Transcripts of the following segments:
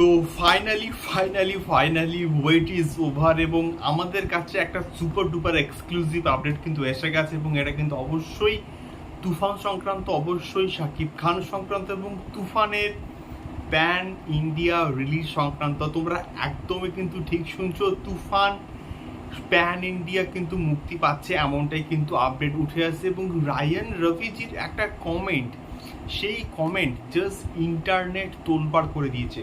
তো finally finally finally wait is over এবং আমাদের কাছে একটা সুপার ডুপার এক্সক্লুসিভ আপডেট কিন্তু এসে গেছে এবং এটা কিন্তু অবশ্যই তুফান সংক্রান্ত, অবশ্যই শাকিব খান সংক্রান্ত এবং তুফানের প্যান ইন্ডিয়া রিলিজ সংক্রান্ত। তোমরা একদমই কিন্তু ঠিক শুনছো, তুফান প্যান ইন্ডিয়া কিন্তু মুক্তি পাচ্ছে এমনটাই কিন্তু আপডেট উঠে আসছে এবং রায়ান রফিজির একটা কমেন্ট সেই কমেন্ট জাস্ট ইন্টারনেট তোলপাড় করে দিয়েছে।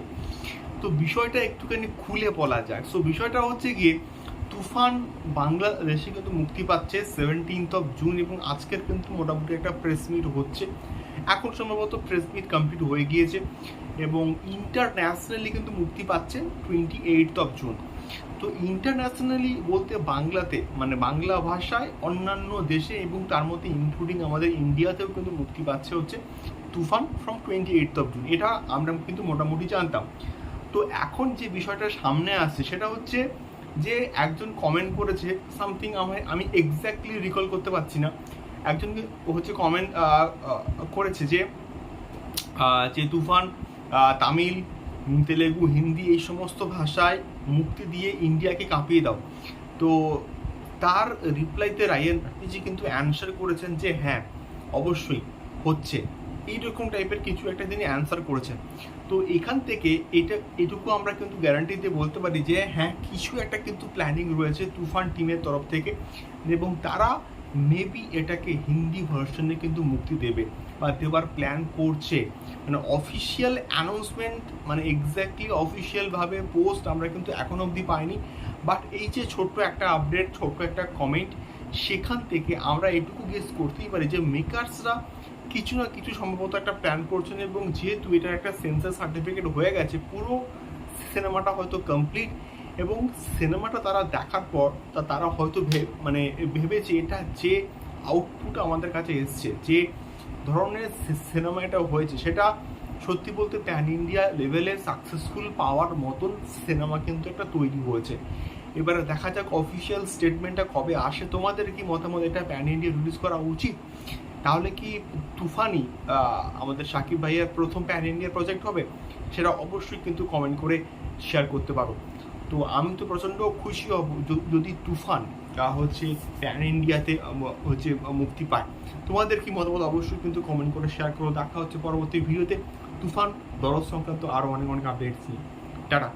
তো বিষয়টা একটুখানি খুলে বলা যাক। সো বিষয়টা হচ্ছে গিয়ে তুফান বাংলাদেশে কিন্তু মুক্তি পাচ্ছে সেভেন্টিন্থ অফ জুন এবং আজকের কিন্তু মোটামুটি একটা প্রেস মিট হচ্ছে। এখন সম্ভবত প্রেস মিট কমপ্লিট হয়ে গিয়েছে এবং ইন্টারন্যাশনালি কিন্তু মুক্তি পাচ্ছে টোয়েন্টি এইট অফ জুন তো ইন্টারন্যাশনালি বলতে বাংলাতে মানে বাংলা ভাষায় অন্যান্য দেশে এবং তার মধ্যে ইনক্লুডিং আমাদের ইন্ডিয়াতেও কিন্তু মুক্তি পাচ্ছে হচ্ছে Toofan from twenty eight of June এটা আমরা কিন্তু মোটামুটি জানতাম। তো এখন যে বিষয়টা সামনে আসছে, সেটা হচ্ছে যে একজন কমেন্ট করেছে সামথিং আমি আমি এক্স্যাক্টলি রিকল করতে পারছি না। একজন হচ্ছে কমেন্ট করেছে যে যে তুফান তামিল তেলেগু, হিন্দি এই সমস্ত ভাষায় মুক্তি দিয়ে ইন্ডিয়াকে কাঁপিয়ে দাও। তো তার রিপ্লাইতে রায়ান জি কিন্তু অ্যান্সার করেছেন যে হ্যাঁ অবশ্যই, হচ্ছে। এইরকম টাইপের কিছু একটা তিনি অ্যান্সার করেছেন। তো এখান থেকে এটা, এটুকু আমরা কিন্তু গ্যারান্টি দিয়ে বলতে পারি যে হ্যাঁ কিছু একটা কিন্তু প্ল্যানিং রয়েছে তুফান টিমের তরফ থেকে এবং তারা মেবি এটাকে হিন্দি ভার্সনে কিন্তু মুক্তি দেবে বা দেওয়ার প্ল্যান করছে। মানে অফিসিয়াল অ্যানাউন্সমেন্ট মানে এক্স্যাক্টলি অফিসিয়ালভাবে পোস্ট আমরা কিন্তু এখন অবধি পাইনি। বাট এই যে ছোট্ট একটা আপডেট ছোট্ট একটা কমেন্ট সেখান থেকে আমরা এটুকু গেস করতেই পারি যে মেকার্সরা কিছু না কিছু সম্ভবত একটা প্ল্যান করছেন এবং যেহেতু এটা একটা সেন্সার সার্টিফিকেট হয়ে গেছে, পুরো সিনেমাটা হয়তো কমপ্লিট এবং সিনেমাটা তারা দেখার পর তা তারা হয়তো মানে ভেবেছে এটা যে আউটপুট আমাদের কাছে এসছে, যে ধরনের সিনেমা এটা হয়েছে, সেটা সত্যি বলতে প্যান ইন্ডিয়া লেভেলে সাকসেসফুল পাওয়ার মতন সিনেমা কিন্তু একটা তৈরি হয়েছে। এবারে দেখা যাক অফিসিয়াল স্টেটমেন্টটা কবে আসে, তোমাদের কি মতামত? এটা প্যান ইন্ডিয়া রিলিজ করা উচিত? তাহলে কি তুফানি আমাদের সাকিব ভাইয়ের প্রথম প্যান ইন্ডিয়া প্রজেক্ট হবে? সেটা অবশ্যই কিন্তু কমেন্ট করে শেয়ার করতে পারো। তো আমি তো প্রচণ্ড খুশি হব যদি তুফান হচ্ছে প্যান ইন্ডিয়াতে হচ্ছে মুক্তি পায়। তোমাদের কি মতামত অবশ্যই কিন্তু কমেন্ট করে শেয়ার করো। দেখা হচ্ছে পরবর্তী ভিডিওতে তুফান, দরদ সংক্রান্ত আরও অনেক অনেক আপডেটস নিয়ে। টাটা।